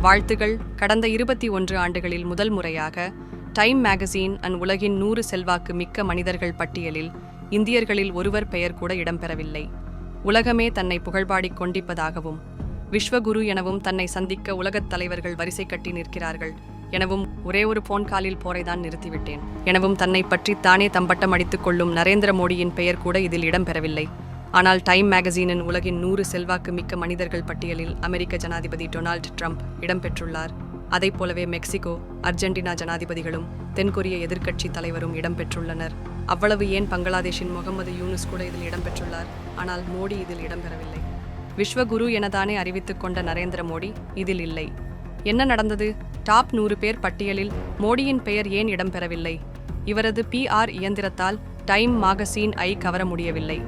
வாழ்த்துகள். கடந்த இருபத்தி ஒன்று ஆண்டுகளில் முதல் முறையாக டைம் மேகசின் அன் உலகின் நூறு செல்வாக்கு மிக்க மனிதர்கள் பட்டியலில் இந்தியர்களில் ஒருவர் பெயர் கூட இடம்பெறவில்லை. உலகமே தன்னை புகழ்பாடிக் கொண்டிப்பதாகவும் விஸ்வகுரு எனவும் தன்னை சந்திக்க உலகத் தலைவர்கள் வரிசை கட்டி நிற்கிறார்கள் எனவும் ஒரே ஒரு போன் காலில் போரைதான் நிறுத்திவிட்டேன். எனவும் தன்னை பற்றி தானே தம்பட்டம் அடித்துக் கொள்ளும் நரேந்திர மோடியின் பெயர் கூட இதில் இடம்பெறவில்லை. ஆனால் டைம் மேகசீனின் உலகின் நூறு செல்வாக்கு மிக்க மனிதர்கள் பட்டியலில் அமெரிக்க ஜனாதிபதி டொனால்ட் ட்ரம்ப் இடம்பெற்றுள்ளார். அதைப் போலவே மெக்சிகோ அர்ஜென்டினா ஜனாதிபதிகளும் தென்கொரிய எதிர்க்கட்சி தலைவரும் இடம்பெற்றுள்ளனர். அவ்வளவு ஏன் பங்களாதேஷின் முகமது யூனுஸ் கூட இதில் இடம்பெற்றுள்ளார்? ஆனால் மோடி இதில் இடம்பெறவில்லை. விஸ்வகுரு எனதானே அறிவித்துக் கொண்ட நரேந்திர மோடி இதில் இல்லை. என்ன நடந்தது? டாப் நூறு பேர் பட்டியலில் மோடியின் பெயர் ஏன் இடம்பெறவில்லை? இவரது பிஆர் இயந்திரத்தால் டைம் மாகசீன் ஐ கவர முடியவில்லை.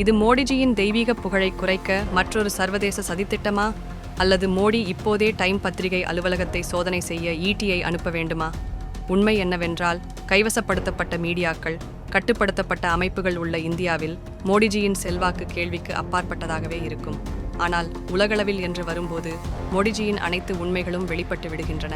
இது மோடிஜியின் தெய்வீக புகழை குறைக்க மற்றொரு சர்வதேச சதித்திட்டமா? அல்லது மோடி இப்போதே டைம் பத்திரிகை அலுவலகத்தை சோதனை செய்ய ஈட்டியை அனுப்ப வேண்டுமா? உண்மை என்னவென்றால் கைவசப்படுத்தப்பட்ட மீடியாக்கள் கட்டுப்படுத்தப்பட்ட அமைப்புகள் உள்ள இந்தியாவில் மோடிஜியின் செல்வாக்கு கேள்விக்கு அப்பாற்பட்டதாகவே இருக்கும். ஆனால் உலகளவில் என்று வரும்போது மோடிஜியின் அனைத்து உண்மைகளும் வெளிப்பட்டு விடுகின்றன.